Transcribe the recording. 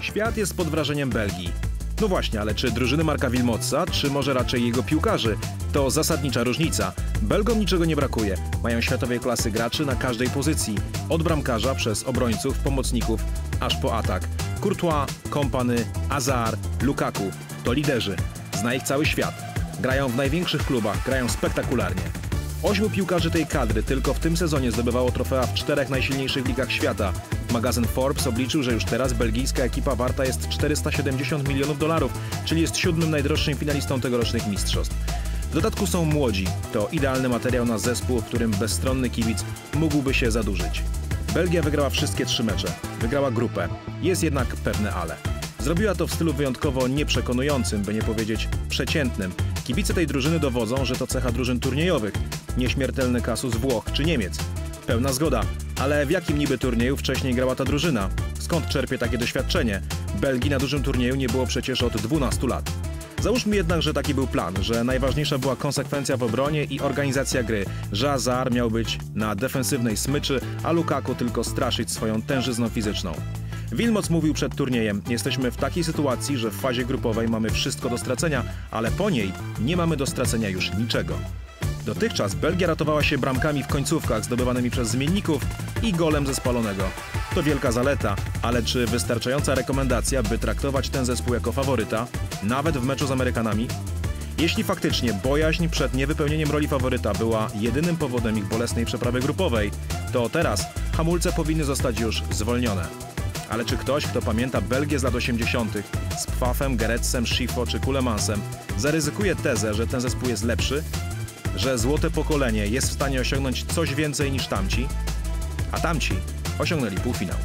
Świat jest pod wrażeniem Belgii. No właśnie, ale czy drużyny Marka Wilmotsa, czy może raczej jego piłkarzy? To zasadnicza różnica. Belgom niczego nie brakuje. Mają światowej klasy graczy na każdej pozycji. Od bramkarza przez obrońców, pomocników, aż po atak. Courtois, Kompany, Azar, Lukaku. To liderzy. Zna ich cały świat. Grają w największych klubach, grają spektakularnie. Ośmiu piłkarzy tej kadry tylko w tym sezonie zdobywało trofea w czterech najsilniejszych ligach świata. Magazyn Forbes obliczył, że już teraz belgijska ekipa warta jest 470 milionów dolarów, czyli jest siódmym najdroższym finalistą tegorocznych mistrzostw. W dodatku są młodzi. To idealny materiał na zespół, w którym bezstronny kibic mógłby się zadłużyć. Belgia wygrała wszystkie trzy mecze. Wygrała grupę. Jest jednak pewne ale. Zrobiła to w stylu wyjątkowo nieprzekonującym, by nie powiedzieć przeciętnym. Kibice tej drużyny dowodzą, że to cecha drużyn turniejowych. Nieśmiertelny kasus Włoch czy Niemiec. Pełna zgoda. Ale w jakim niby turnieju wcześniej grała ta drużyna? Skąd czerpie takie doświadczenie? Belgii na dużym turnieju nie było przecież od 12 lat. Załóżmy jednak, że taki był plan, że najważniejsza była konsekwencja w obronie i organizacja gry, że Azar miał być na defensywnej smyczy, a Lukaku tylko straszyć swoją tężyzną fizyczną. Wilmoc mówił przed turniejem: Jesteśmy w takiej sytuacji, że w fazie grupowej mamy wszystko do stracenia, ale po niej nie mamy do stracenia już niczego. Dotychczas Belgia ratowała się bramkami w końcówkach zdobywanymi przez zmienników i golem ze spalonego. To wielka zaleta, ale czy wystarczająca rekomendacja, by traktować ten zespół jako faworyta, nawet w meczu z Amerykanami? Jeśli faktycznie bojaźń przed niewypełnieniem roli faworyta była jedynym powodem ich bolesnej przeprawy grupowej, to teraz hamulce powinny zostać już zwolnione. Ale czy ktoś, kto pamięta Belgię z lat 80. z Pfafem, Geretsem, Schifo czy Kulemansem, zaryzykuje tezę, że ten zespół jest lepszy? Że złote pokolenie jest w stanie osiągnąć coś więcej niż tamci? A tamci osiągnęli półfinał.